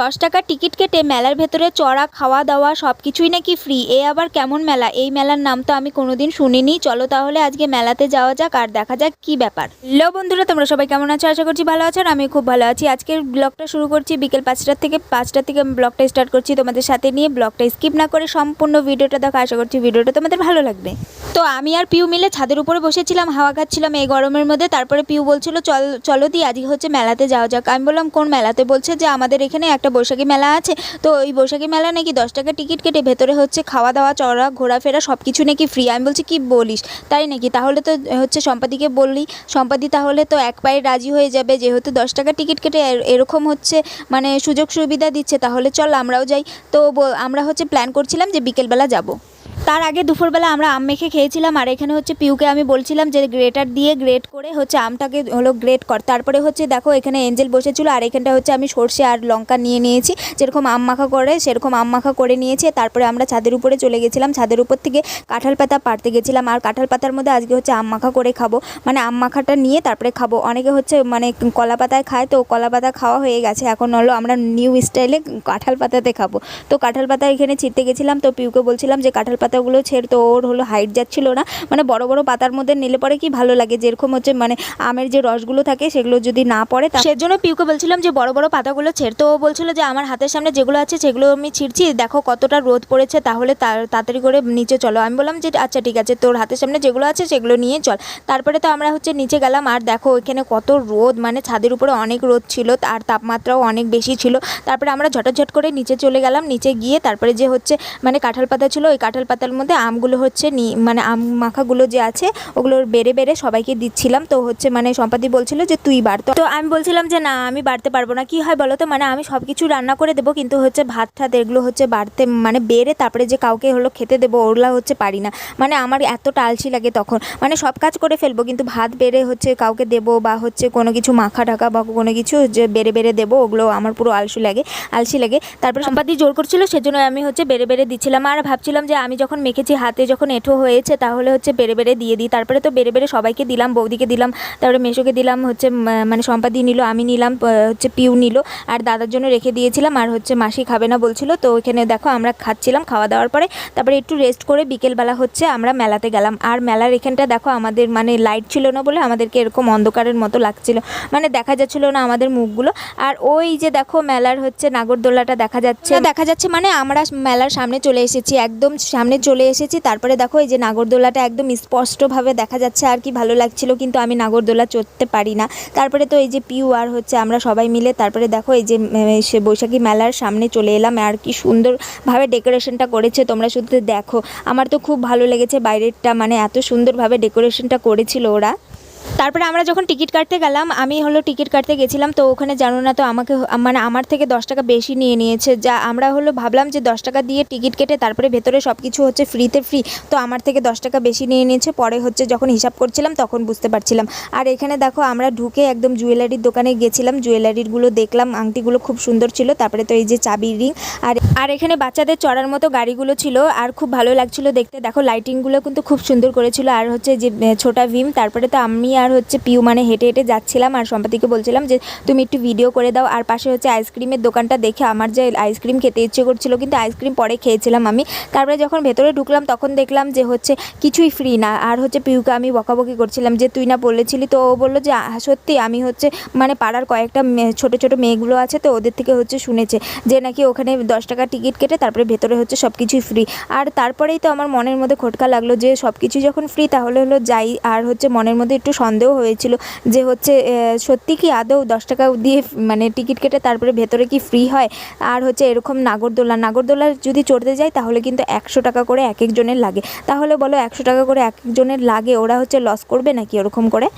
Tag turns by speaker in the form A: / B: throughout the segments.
A: দশ টাকার টিকিট কেটে মেলার ভেতরে চড়া, খাওয়া দাওয়া সব কিছুই নাকি ফ্রি এ আবার কেমন মেলা? এই মেলার নাম তো আমি কোনোদিন শুনিনি। চলো তাহলে আজকে মেলাতে যাওয়া যাক আর দেখা যাক কি ব্যাপার। হ্যালো বন্ধুরা, তোমরা সবাই কেমন আছো? আশা করছি ভালো আছো আর আমি খুব ভালো আছি। আজকের ব্লগটা শুরু করছি বিকেল পাঁচটার থেকে। পাঁচটার থেকে ব্লগটা স্টার্ট করছি তোমাদের সাথে নিয়ে। ব্লগটা স্কিপ না করে সম্পূর্ণ ভিডিওটা দেখো। আশা করছি ভিডিওটা তোমাদের ভালো লাগবে। তো আমি আর পিউ মিলে ছাদের উপরে বসেছিলাম, হাওয়া খাচ্ছিলাম এই গরমের মধ্যে। তারপরে পিউ বলছিল, চল, চলো দি, আজকে হচ্ছে মেলাতে যাওয়া যাক। আমি বললাম, কোন মেলাতে? বলছে যে, আমাদের এখানে একটা বৈশাখী মেলা আছে। তো ওই বৈশাখী মেলা নাকি দশ টাকা টিকিট কেটে ভেতরে হচ্ছে খাওয়া দাওয়া, চড়া, ঘোরাফেরা সব কিছু নাকি ফ্রি। আমি বলছি, কি বলিস? তাই নাকি? তাহলে তো হচ্ছে সম্পাদিকে বললি। সম্পাদি তাহলে তো এক পায়ে রাজি হয়ে যাবে, যেহেতু দশ টাকা টিকিট কেটে এর- এরকম হচ্ছে মানে সুযোগ সুবিধা দিচ্ছে। তাহলে চল আমরাও যাই। তো আমরা হচ্ছে প্ল্যান করছিলাম যে বিকেলবেলা যাব। তার আগে দুপুরবেলা আমরা আম মেখে খেয়েছিলাম, আর এখানে হচ্ছে পিউকে আমি বলছিলাম যে গ্রেটার দিয়ে গ্রেট করে হচ্ছে আমটাকে হলো গ্রেট কর। তারপরে হচ্ছে দেখো এখানে এঞ্জেল বসেছিল, আর এখানটা হচ্ছে আমি সর্ষে আর লঙ্কা নিয়ে নিয়েছি। যেরকম আম মাখা করে, সেরকম আম মাখা করে নিয়েছে। তারপরে আমরা ছাদের উপরে চলে গেছিলাম। ছাদের উপর থেকে কাঁঠাল পাতা পাড়তে গেছিলাম, আর কাঁঠাল পাতার মধ্যে আজকে হচ্ছে আম মাখা করে খাব। মানে আম মাখাটা নিয়ে তারপরে খাব। অনেকে হচ্ছে মানে কলা পাতায় খায়, তো কলা পাতা খাওয়া হয়ে গেছে। এখন হলো আমরা নিউ স্টাইলে কাঁঠাল পাতাতে খাব। তো কাঁঠাল পাতা এখানে ছিঁড়তে গেছিলাম, তো পিউকে বলছিলাম যে কাঁঠাল পাতাগুলো ছেড় তো ওর হলো হাইট যাচ্ছিল না। মানে বড় বড় পাতার মধ্যে নিলে পরে কি ভালো লাগে? যেরকম হচ্ছে মানে আমের যে রসগুলো থাকে সেগুলো যদি না পড়ে তা- সেজন্য পিউকে বলছিলাম যে বড় বড় পাতাগুলো ছেড়, তো ও বলছিল যে আমার হাতের সামনে যেগুলো আছে সেগুলো আমি ছিঁড়ছি। দেখো কতটা রোদ পড়েছে, তাহলে তাড়াতাড়ি করে নিচে চলো। আমি বললাম যে আচ্ছা ঠিক আছে, তোর হাতের সামনে যেগুলো আছে সেগুলো নিয়ে চল। তারপরে তো আমরা হচ্ছে নিচে গেলাম, আর দেখো এখানে কত রোদ। মানে ছাদের উপরে অনেক রোদ ছিল আর তাপমাত্রাও অনেক বেশি ছিল। তারপরে আমরা ঝটাঝট করে নিচে চলে গেলাম। নিচে গিয়ে তারপরে যে হচ্ছে মানে কাঁঠাল পাতা ছিল, ওই কাঁঠাল পাতার মধ্যে আমগুলো হচ্ছে নি মানে আম মাখাগুলো যে আছে, ওগুলো বেড়ে বেড়ে সবাইকে দিচ্ছিলাম। তো হচ্ছে মানে সম্পাদি বলছিল যে, তুই বাড় তো আমি বলছিলাম যে, না, আমি বাড়তে পারব না। কি হয় বলো তো মানে আমি সব কিছু রান্না করে দেবো, কিন্তু হচ্ছে ভাত ঠাত এগুলো হচ্ছে বাড়তে মানে বেড়ে তারপরে যে কাউকে হলো খেতে দেবো ওগুলো হচ্ছে পারি না। মানে আমার এতটা আলসি লাগে তখন। মানে সব কাজ করে ফেলব, কিন্তু ভাত বেড়ে হচ্ছে কাউকে দেবো বা হচ্ছে কোনো কিছু মাখা ঢাকা বা কোনো কিছু যে বেড়ে বেড়ে দেবো, ওগুলো আমার পুরো আলসি লাগে আলসি লাগে। তারপরে সম্পাদি জোর করছিল সেজন্য আমি হচ্ছে বেড়ে বেড়ে দিচ্ছিলাম। আর ভাবছিলাম যে, আমি যখন মেখেছি হাতে যখন এঁঠো হয়েছে, তাহলে হচ্ছে বেড়ে বেড়ে দিয়ে দিই। তারপরে তো বেড়ে বেড়ে সবাইকে দিলাম, বৌদিকে দিলাম, তারপরে মেশোকে দিলাম, হচ্ছে মানে সম্পাদি নিল, আমি নিলাম হচ্ছে পিউ নিল, আর দাদার জন্য রেখে দিয়েছিলাম, আর হচ্ছে মাসি খাবে না বলছিল, তো ওখানে দেখো আমরা খাচ্ছিলাম খাওয়া দাওয়ার পরে, তারপরে একটু রেস্ট করে বিকেলবেলা হচ্ছে আমরা মেলাতে গেলাম। আর মেলার এখানটা দেখো আমাদের মানে লাইট ছিল না বলে আমাদেরকে এরকম অন্ধকারের মতো লাগছিল মানে দেখা যাচ্ছিল না আমাদের মুখগুলো। আর ওই যে দেখো মেলার হচ্ছে নাগরদোলাটা দেখা যাচ্ছে দেখা যাচ্ছে মানে আমরা মেলার সামনে চলে এসেছি, একদম সামনে চলে এসেছি। তারপরে দেখো এই যে নাগরদোলাটা একদম স্পষ্টভাবে দেখা যাচ্ছে আর কি ভালো লাগছিল, কিন্তু আমি নাগরদোলা চড়তে পারি না। তারপরে তো এই যে পিউ আর হচ্ছে, আমরা সবাই মিলে তারপরে দেখো এই যে সে বৈশাখী মেলার সামনে চলে এলাম আর কি সুন্দরভাবে ডেকোরেশনটা করেছে, তোমরা শুধু দেখো। আমার তো খুব ভালো লেগেছে, বাইরেরটা মানে এত সুন্দরভাবে ডেকোরেশনটা করেছিল ওরা। তারপরে আমরা যখন টিকিট কাটতে গেলাম, আমি হলো টিকিট কাটতে গেছিলাম, তো ওখানে জানো না তো আমাকে মানে আমার থেকে দশ টাকা বেশি নিয়ে নিয়েছে। যা আমরা হলো ভাবলাম যে দশ টাকা দিয়ে টিকিট কেটে তারপরে ভেতরে সব কিছু হচ্ছে ফ্রিতে ফ্রি, তো আমার থেকে দশ টাকা বেশি নিয়ে নিয়েছে। পরে হচ্ছে যখন হিসাব করছিলাম তখন বুঝতে পারছিলাম। আর এখানে দেখো আমরা ঢুকে একদম জুয়েলারির দোকানে গেছিলাম, জুয়েলারিগুলো দেখলাম, আংটিগুলো খুব সুন্দর ছিল, তারপরে তো এই যে চাবির রিং। আর আর এখানে বাচ্চাদের চড়ার মতো গাড়িগুলো ছিল, আর খুব ভালো লাগছিল দেখতে। দেখো লাইটিংগুলো কিন্তু খুব সুন্দর করেছিল, আর হচ্ছে যে ছোটা ভিম, তারপরে তো আমি আর হচ্ছে পিউ মানে হেঁটে হেঁটে যাচ্ছিলাম আর সম্পাদিকে বলছিলাম যে তুমি একটু ভিডিও করে দাও। আর পাশে হচ্ছে আইসক্রিমের দোকানটা দেখে আমার যে আইসক্রিম খেতে ইচ্ছে করছিল কিন্তু আইসক্রিম পরে খেয়েছিলাম আমি। তারপরে যখন ভেতরে ঢুকলাম তখন দেখলাম যে হচ্ছে কিছুই ফ্রি না। আর হচ্ছে পিউকে আমি বকাবকি করছিলাম যে তুই না বলেছিলি? তো ও বলল যে "আহ, সত্যি আমি হচ্ছে মানে পাড়ার কয়েকটা ছোট ছোট মেয়েগুলো আছে তো ওদের থেকে হচ্ছে শুনেছে যে নাকি ওখানে দশ টাকা টিকিট কেটে তারপরে ভেতরে হচ্ছে সব কিছুই ফ্রি আর তারপরেই তো আমার মনের মধ্যে খটকা লাগল যে সব কিছু যখন ফ্রি তাহলে হলো যাই। আর হচ্ছে মনের মধ্যে একটু সন্দেহ হয়েছিল যে হচ্ছে সত্যি কি আদৌ দশ টাকা দিয়ে মানে টিকিট কেটে তারপরে ভেতরে কি ফ্রি হয়? আর হচ্ছে এরকম নাগরদোলা নাগরদোলা যদি চড়তে যাই তাহলে কিন্তু একশো টাকা করে এক একজনের লাগে। তাহলে বলো একশো টাকা করে এক একজনের লাগে, ওরা হচ্ছে লস করবে নাকি ওরকম করে?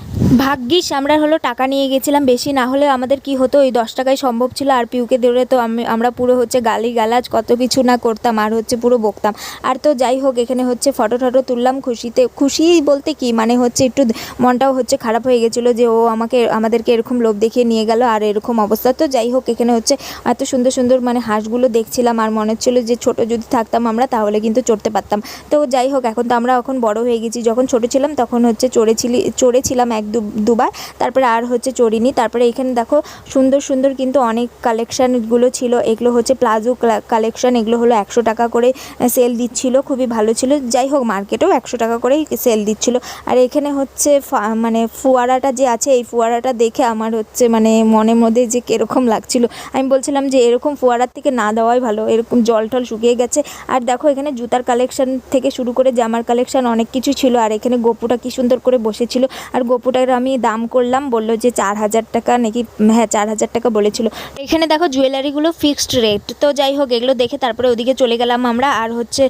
A: ভাগ্যিস আমরা হলো টাকা নিয়ে গেছিলাম, বেশি না হলে আমাদের কি হতো, ওই দশ টাকায় সম্ভব ছিল আর পিউকে ধরে তো আমি, আমরা পুরো হচ্ছে গালি গালাজ কত কিছু না করতাম আর হচ্ছে পুরো বকতাম। আর তো যাই হোক, এখানে হচ্ছে ফটো টটো তুললাম খুশিতে, খুশি বলতে কি? মানে হচ্ছে একটু মনটাও হচ্ছে খারাপ হয়ে গেছিল যে ও আমাকে আমাদেরকে এরকম লোভ দেখিয়ে নিয়ে গেল আর এরকম অবস্থা। তো যাই হোক, এখানে হচ্ছে এত সুন্দর সুন্দর মানে হাঁসগুলো দেখছিলাম আর মনে হচ্ছিল যে ছোট যদি থাকতাম আমরা তাহলে কিন্তু চড়তে পারতাম। তো যাই হোক, এখন তো আমরা এখন বড় হয়ে গেছি। যখন ছোট ছিলাম তখন হচ্ছে চড়েছিলি, চড়েছিলাম এক দুবার। তারপরে আর হচ্ছে চড়িনি। তারপরে এখানে দেখো সুন্দর সুন্দর কিন্তু অনেক কালেকশানগুলো ছিল। এগুলো হচ্ছে প্লাজো কালেকশান এগুলো হলো একশো টাকা করে সেল দিচ্ছিল। খুবই ভালো ছিল। যাই হোক মার্কেটেও একশো টাকা করেই সেল দিচ্ছিল। আর এখানে হচ্ছে মানে ফুয়ারাটা যে আছে, এই ফুয়ারাটা দেখে আমার হচ্ছে মানে মনের মধ্যে যে কীরকম লাগছিল। আমি বলছিলাম যে এরকম ফোয়ারার থেকে না দেওয়াই ভালো, এরকম জল টল শুকিয়ে গেছে। আর দেখো এখানে জুতার কালেকশন থেকে শুরু করে জামার কালেকশন অনেক কিছু ছিল, আর এখানে গোপুটা কি সুন্দর করে বসেছিল। আর গোপুটার আমি দাম করলাম, বলল যে চার হাজার টাকা নাকি হ্যাঁ চার হাজার টাকা বলেছিল। এখানে দেখো জুয়েলারিগুলো ফিক্সড রেট তো যাই হোক, এগুলো দেখে তারপরে ওদিকে চলে গেলাম আমরা। আর হচ্ছে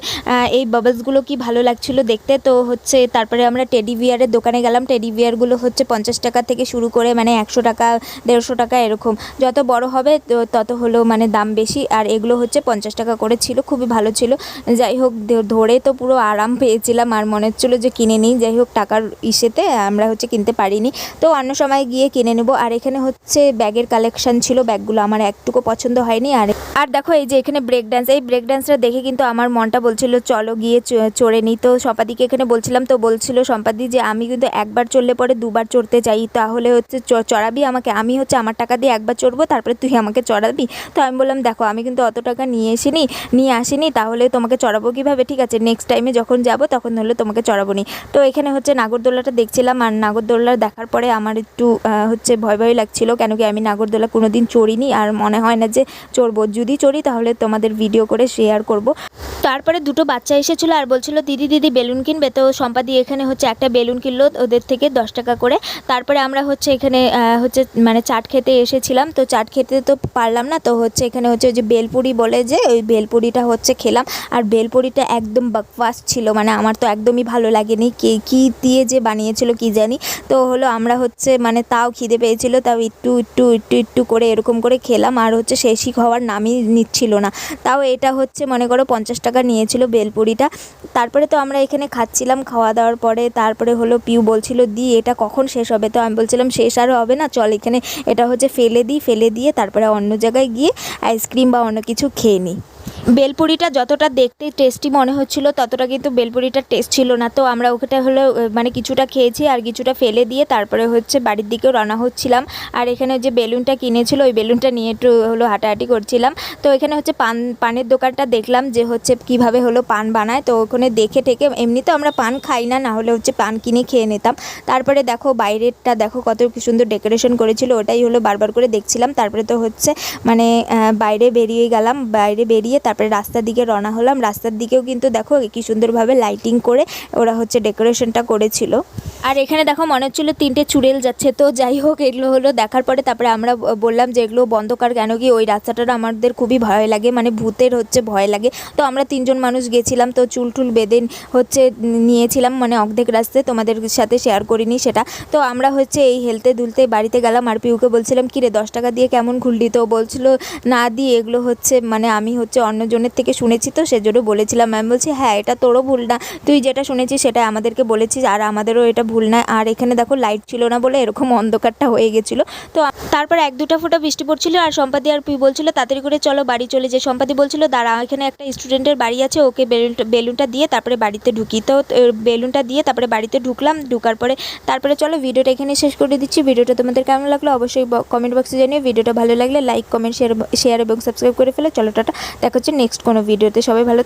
A: এই বাবলসগুলো কি ভালো লাগছিল দেখতে? তো হচ্ছে তারপরে আমরা টেডি বিয়ারের দোকানে গেলাম টেডি বিয়ারগুলো হচ্ছে পঞ্চাশ টাকা থেকে শুরু করে মানে একশো টাকা, দেড়শো টাকা এরকম। যত বড় হবে তত হলো মানে দাম বেশি। আর এগুলো হচ্ছে পঞ্চাশ টাকা করে ছিল, খুবই ভালো ছিল। যাই হোক ধরে তো পুরো আরাম পেয়েছিলাম। আর মনে হচ্ছিল যে কিনে নিই। যাই হোক, টাকার ইসেতে আমরা হচ্ছে কিনতে পারিনি। তো অন্য সময় গিয়ে কিনে নেব। আর এখানে হচ্ছে ব্যাগের কালেকশন ছিল। ব্যাগগুলো আমার একটুকু পছন্দ হয়নি। আর আর দেখো এই যে এখানে ব্রেক ডান্স এই ব্রেক ডান্সটা দেখে কিন্তু আমার মনটা বলছিল, চলো গিয়ে চড়ে নিই। তো সম্পাদিকে এখানে বলছিলাম, তো বলছিল সম্পাদি যে, আমি কিন্তু একবার চড়লে পরে দুবার চড়তে চাই তাহলে হচ্ছে চড়াবি আমাকে, আমি হচ্ছে আমার টাকা দিয়ে একবার চড়বো, তারপরে তুই আমাকে চড়াবি। তো আমি বললাম, দেখো, আমি কিন্তু অত টাকা নিয়ে এসিনি, নিয়ে আসিনি, তাহলে তোমাকে চড়াবো কীভাবে? ঠিক আছে নেক্সট টাইমে যখন যাব, তখন হলে তোমাকে চড়াবো নি তো এখানে হচ্ছে নাগরদোলাটা দেখছিলাম, আর নাগরদোলা দেখার পরে আমার একটু হচ্ছে ভয় ভয় লাগছিল, কেন কি আমি নাগরদোলা কোনো দিন চড়িনি, আর মনে হয় না যে চড়বো। যদি চড়ি, তাহলে তোমাদের ভিডিও করে শেয়ার করব। তারপরে দুটো বাচ্চা এসেছিল, আর বলছিল, দিদি দিদি, বেলুন কিনবে? তো সম্পাদি এখানে হচ্ছে একটা বেলুন কিনলো, ওদের থেকে দশ টাকা করে। তারপরে আমরা হচ্ছে এখানে হচ্ছে মানে চাট খেতে এসেছিলাম। তো চাট খেতে তো পারলাম না, তো হচ্ছে এখানে হচ্ছে ওই যে বেলপুরি বলে যে, ওই বেলপুরিটা হচ্ছে খেলাম। আর বেলপুরিটা একদম বাকওয়াস ছিল মানে আমার তো একদমই ভালো লাগেনি। কে, কী দিয়ে যে বানিয়েছিল কি জানি। তো হলো আমরা হচ্ছে মানে তাও খিদে পেয়েছিল, তাও একটু একটু একটু একটু করে এরকম করে খেলাম। আর হচ্ছে শেষই খাওয়ার নামই নিচ্ছিল না। তাও এটা হচ্ছে মনে করো পঞ্চাশ টাকা নিয়েছিল বেলপুরিটা। তারপরে তো আমরা এখানে খাচ্ছিলাম খাওয়া দাওয়ার পরে। তারপরে হলো পিউ বলছিল, দি এটা কখন শেষ হবে? তো আমি বলছিলাম, শেষ আরও হবে না, চল এখানে এটা হচ্ছে ফেলে দিই, ফেলে দিয়ে তারপরে অন্য জায়গায় গিয়ে আইসক্রিম বা অন্য কিছু খেয়ে নিই। বেলপুরিটা যতটা দেখতে টেস্টি মনে হচ্ছিল, ততটা কিন্তু বেলপুরিটার টেস্ট ছিল না। তো আমরা ওখানে হলো মানে কিছুটা খেয়েছি আর কিছুটা ফেলে দিয়ে তারপরে হচ্ছে বাড়ির দিকেও রানা হচ্ছিলাম। আর এখানে যে বেলুনটা কিনেছিল, ওই বেলুনটা নিয়ে একটু হলো হাঁটাহাঁটি করছিলাম। তো এখানে হচ্ছে পান, পানের দোকানটা দেখলাম যে হচ্ছে কীভাবে হলো পান বানায়। তো ওখানে দেখে ঠেকে এমনি তো আমরা পান খাই না না হলে হচ্ছে পান কিনে খেয়ে নিতাম। তারপরে দেখো বাইরেরটা দেখো কত কি সুন্দর ডেকোরেশন করেছিল, ওটাই হলো বারবার করে দেখছিলাম। তারপরে তো হচ্ছে মানে বাইরে বেরিয়ে গেলাম, বাইরে বেরিয়ে তারপরে রাস্তার দিকে রওনা হলাম। রাস্তার দিকেও কিন্তু দেখো কি সুন্দরভাবে লাইটিং করে ওরা হচ্ছে ডেকোরেশনটা করেছিল। আর এখানে দেখো মনে হচ্ছিল তিনটে চুড়েল যাচ্ছে। তো যাই হোক, এগুলো হলো দেখার পরে তারপরে আমরা বললাম যে এগুলো বন্ধ কর কেন কি ওই রাস্তাটা আমাদের খুবই ভয় লাগে মানে ভূতের হচ্ছে ভয় লাগে। তো আমরা তিনজন মানুষ গেছিলাম, তো চুল টুল বেঁধে হচ্ছে নিয়েছিলাম মানে অর্ধেক রাস্তায় তোমাদের সাথে শেয়ার করিনি সেটা। তো আমরা হচ্ছে এই হেলতে দুলতে বাড়িতে গেলাম, আর পিউকে বলছিলাম কি রে দশ টাকা দিয়ে কেমন খুললি? তো বলছিল, না, দিয়ে এগুলো হচ্ছে মানে আমি হচ্ছে অন্যজনের থেকে শুনেছি তো, সেজন্য বলেছিলাম ম্যাম বলছি হ্যাঁ এটা তোরও ভুল না। তুই যেটা শুনেছিস সেটা আমাদেরকে বলেছিস, আর আমাদেরও এটা ভুল না। আর এখানে দেখো লাইট ছিল না বলে এরকম অন্ধকারটা হয়ে গেছিল। তো তারপর এক দুটা ফোঁটা বৃষ্টি পড়ছিল, আর সম্পাদি আর পুই বলছিল, তাড়াতাড়ি করে চলো বাড়ি চলে যে সম্পাদি বলছিল, দাঁড়া, এখানে একটা স্টুডেন্টের বাড়ি আছে, ওকে বেলুনটা বেলুনটা দিয়ে তারপরে বাড়িতে ঢুকি। তো বেলুনটা দিয়ে তারপরে বাড়িতে ঢুকলাম, ঢুকার পরে তারপরে চলো ভিডিওটা এখানে শেষ করে দিচ্ছি। ভিডিওটা তোমাদের কেমন লাগল অবশ্যই কমেন্ট বক্সে জানিয়ে ভিডিওটা ভালো লাগলে লাইক কমেন্ট শেয়ার শেয়ার এবং সাবস্ক্রাইব করে ফেলে। চলো, টাটা। দেখা হচ্ছে নেক্সট কোনো ভিডিওতে। সবাই ভালো